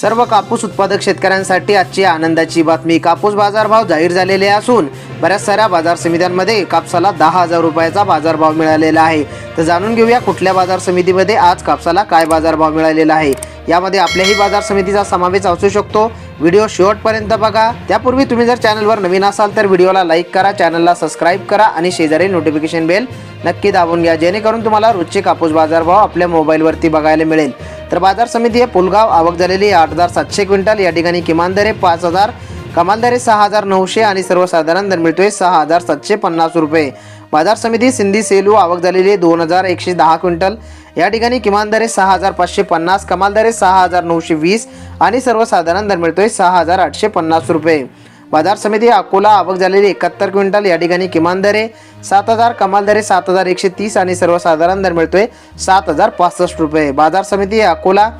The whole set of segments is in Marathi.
सर्व कापूस उत्पादक शेतकऱ्यांसाठी आजची आनंदाची बातमी. कापूस बाजारभाव जाहीर झालेले असून बऱ्याच साऱ्या बाजार समित्यांमध्ये कापसाला दहा हजार रुपयाचा बाजारभाव मिळालेला आहे. तर जाणून घेऊया कुठल्या बाजार समितीमध्ये आज कापसाला काय बाजारभाव मिळालेला आहे. यामध्ये आपल्याही बाजार समितीचा समावेश असू शकतो. व्हिडिओ शेवटपर्यंत बघा. त्यापूर्वी तुम्ही जर चॅनलवर नवीन असाल तर व्हिडिओला लाईक करा चॅनलला सबस्क्राईब करा आणि शेजारी नोटिफिकेशन बेल नक्की दाबून घ्या जेणेकरून तुम्हाला रोजचे कापूस बाजारभाव आपल्या मोबाईलवरती बघायला मिळेल. तर बाजार समिती हे पुलगाव आवक झालेली आठ हजार सातशे क्विंटल. या ठिकाणी किमान दरे पाच हजार कमाल दरे सहा हजार नऊशे आणि सर्वसाधारण दर मिळतोय सहा हजार सातशे पन्नास रुपये. बाजार समिती सिंधी सेलू आवक झालेली आहे दोन हजार एकशे दहा क्विंटल. या ठिकाणी किमान दरे सहा हजार पाचशे पन्नास कमाल दरे सहा हजार नऊशे वीस आणि सर्वसाधारण दर मिळतोय सहा हजार आठशे पन्नास रुपये. बाजार समिती अकोला आवक झालेली एकाहत्तर क्विंटल. या ठिकाणी किमान दरे सात हजार कमाल दरे सात हजार एकशे तीस आणि सर्वसाधारण दर मिळतोय सात हजार पासष्ट रुपये. बाजार समिती अकोला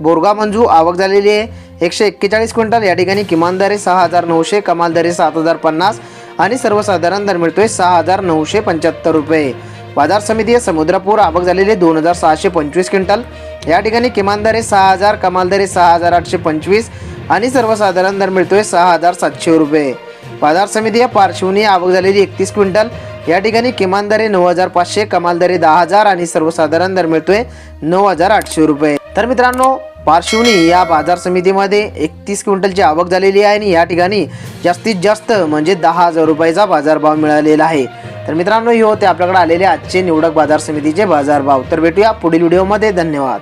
बोरगा मंजू आवक झालेली आहे. एकशे एक्केचाळीस क्विंटल. या ठिकाणी किमान दरे सहा हजार नऊशे कमाल दरे सात हजार पन्नास आणि सर्वसाधारण दर मिळतोय सहा हजार नऊशे पंच्याहत्तर रुपये. बाजार समिती समुद्रपूर आवक झालेली दोन हजार सहाशे पंचवीस क्विंटल. या ठिकाणी किमान दरे सहा हजार कमाल दरे सहा हजार आठशे पंचवीस आणि सर्वसाधारण दर मिळतोय सहा हजार सातशे रुपये. बाजार समिती या पार्श्वनी आवक झालेली एकतीस क्विंटल. या ठिकाणी किमान दरे नऊ हजार पाचशे कमाल दरे दहा हजार आणि सर्वसाधारण दर मिळतोय नऊ हजार आठशे रुपये. तर मित्रांनो पार्श्वनी या बाजार समितीमध्ये एकतीस क्विंटलची आवक झालेली आहे आणि या ठिकाणी जास्तीत जास्त म्हणजे दहा हजार रुपयाचा बाजारभाव मिळालेला आहे. तर मित्रांनो हे होते आपल्याकडे आलेले आजचे निवडक बाजार समितीचे बाजारभाव. तर भेटूया पुढील व्हिडिओमध्ये. धन्यवाद.